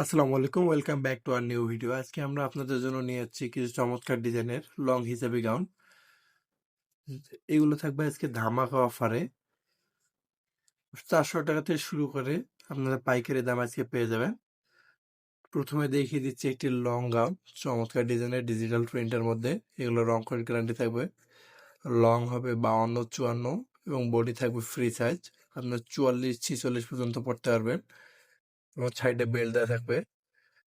আসসালামু আলাইকুম, welcome back to our new video. আজকে আমরা আপনাদের জন্য নিয়ে যাচ্ছি কিছু চমৎকার ডিজাইনের লং হিসাবে গাউন। এগুলো থাকবে আজকে ধামাকা অফারে। চারশো টাকা থেকে শুরু করে আপনারা পাইকারি দাম আজকে পেয়ে যাবেন। প্রথমে দেখিয়ে দিচ্ছি একটি লং গাউন, চমৎকার ডিজাইনের ডিজিটাল প্রিন্টের মধ্যে। এগুলো রং করে গ্যারান্টি থাকবে। লং হবে বাউন্ন, চুয়ান্ন এবং বডি থাকবে ফ্রি সাইজ আপনার চুয়াল্লিশ, ছিচল্লিশ পর্যন্ত পড়তে পারবেন। এবং সাইডে বেল্ট দেওয়া থাকবে।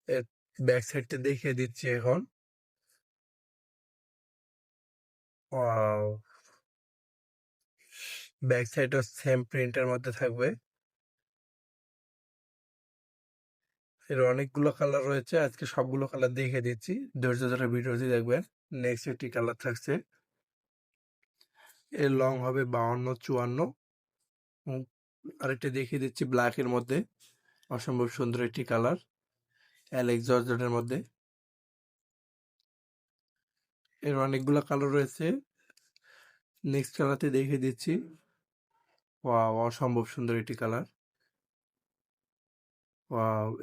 এর ব্যাক সাইডটা দেখিয়ে দিচ্ছি এখন। ব্যাক সাইডও সেম প্রিন্টের মধ্যে থাকবে। এর অনেকগুলো কালার রয়েছে। আজকে সবগুলো কালার দেখিয়ে দিচ্ছি। ধৈর্য ধরে ভিডিওটি দেখবেন। নেক্সট একটি কালার থাকছে। এর লং হবে বাউন্ন, চুয়ান্ন। আরেকটা দেখিয়ে দিচ্ছি ব্ল্যাকের মধ্যে। অসম্ভব সুন্দর একটি কালার। অ্যালেক্স জর্জনের মধ্যে। এর অনেকগুলো কালার রয়েছে। নেক্সট কালারতে দেখে দিচ্ছি। ওয়াও, অসম্ভব সুন্দর একটি কালার।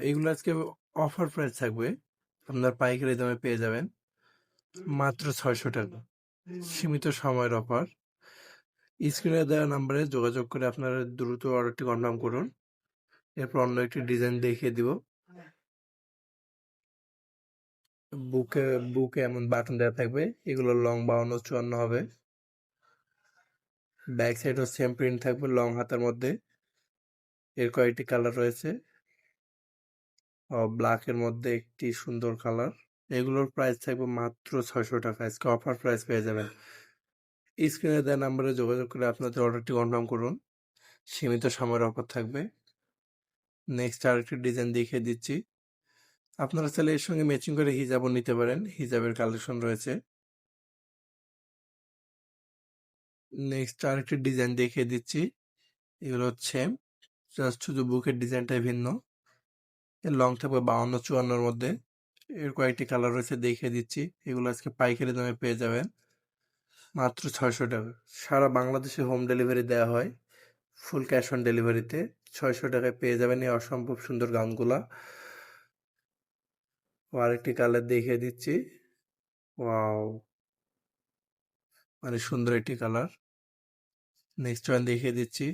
এইগুলো আজকে অফার প্রাইস থাকবে। আপনার পাইকারি দামে পেয়ে যাবেন। মাত্র ছয়শো টাকা। সীমিত সময়ের অফার। স্ক্রিনে দেওয়া নাম্বারে যোগাযোগ করে আপনারা দ্রুত অর্ডারটি কনফার্ম করুন। এরপর অন্য একটি ডিজাইন দেখিয়ে দিব। বুকে বুকে এমন বাটন দেওয়া থাকবে এগুলো লং বাউন্ন চুয়ান্ন হবে। ব্যাক সাইডও সেম প্রিন্ট থাকবে লং হাতার মধ্যে। এর কয়েকটি কালার রয়েছে। ব্ল্যাকের মধ্যে একটি সুন্দর কালার এগুলোর প্রাইস থাকবে মাত্র ছয়শো টাকা। আজকে অফার প্রাইস পেয়ে যাবেন। স্ক্রিনে দেওয়া নাম্বারে যোগাযোগ করে আপনাদের অর্ডারটি কনফার্ম করুন। সীমিত সময়ের অফার থাকবে। নেক্সট আরেকটি ডিজাইন দেখিয়ে দিচ্ছি। আপনারা চাইলে এর সঙ্গে ম্যাচিং করে হিজাবও নিতে পারেন। হিজাবের কালেকশন রয়েছে। নেক্সট আরেকটি ডিজাইন দেখিয়ে দিচ্ছি। এগুলো হচ্ছে জাস্ট শুধু বুকের ডিজাইনটাই ভিন্ন। এর লং থাকবে বাউন্ন, চুয়ান্নর মধ্যে। এর কয়েকটি কালার রয়েছে দেখিয়ে দিচ্ছি। এগুলো আজকে পাইকারি দামে পেয়ে যাবেন। মাত্র ছয়শো টাকা। সারা বাংলাদেশে হোম ডেলিভারি দেওয়া হয়। ফুল ক্যাশ অন ডেলিভারিতে ছয়শো টাকায় পেয়ে যাবেন এই অসম্ভব সুন্দর গাউনগুলা ও আরেকটি কালার দেখিয়ে দিচ্ছি। ওয়াও মানে সুন্দর একটি কালার নেক্সট ওয়ান দেখিয়ে দিচ্ছি।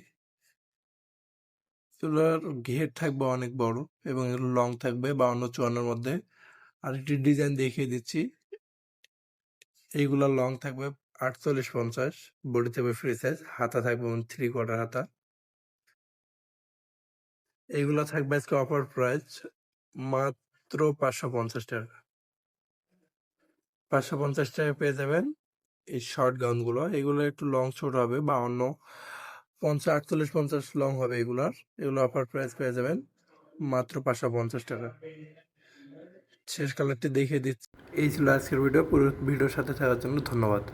এগুলোর ঘের থাকবে অনেক বড় এবং এগুলো লং থাকবে বাউন্ন চুয়ান্নর মধ্যে। আরেকটি ডিজাইন দেখিয়ে দিচ্ছি। এইগুলো লং থাকবে আটচল্লিশ পঞ্চাশ বডি থাকবে ফ্রি সাইজ হাতা থাকবে থ্রি কোয়ার্টার হাতা। এইগুলো থাকবে আজকে অফার প্রাইস মাত্র পাঁচশো পঞ্চাশ টাকা। পাঁচশো পঞ্চাশ টাকা পেয়ে যাবেন এই শর্ট গাউনগুলো এগুলো একটু লং ছোট হবে বা অন্য পঞ্চাশ আটচল্লিশ পঞ্চাশ লং হবে এগুলার। এগুলো অফার প্রাইস পেয়ে যাবেন, মাত্র পাঁচশো পঞ্চাশ টাকা। শেষ কালারটি দেখিয়ে দিচ্ছি। এই ছিল আজকের ভিডিও পুরো ভিডিওর সাথে থাকার জন্য ধন্যবাদ।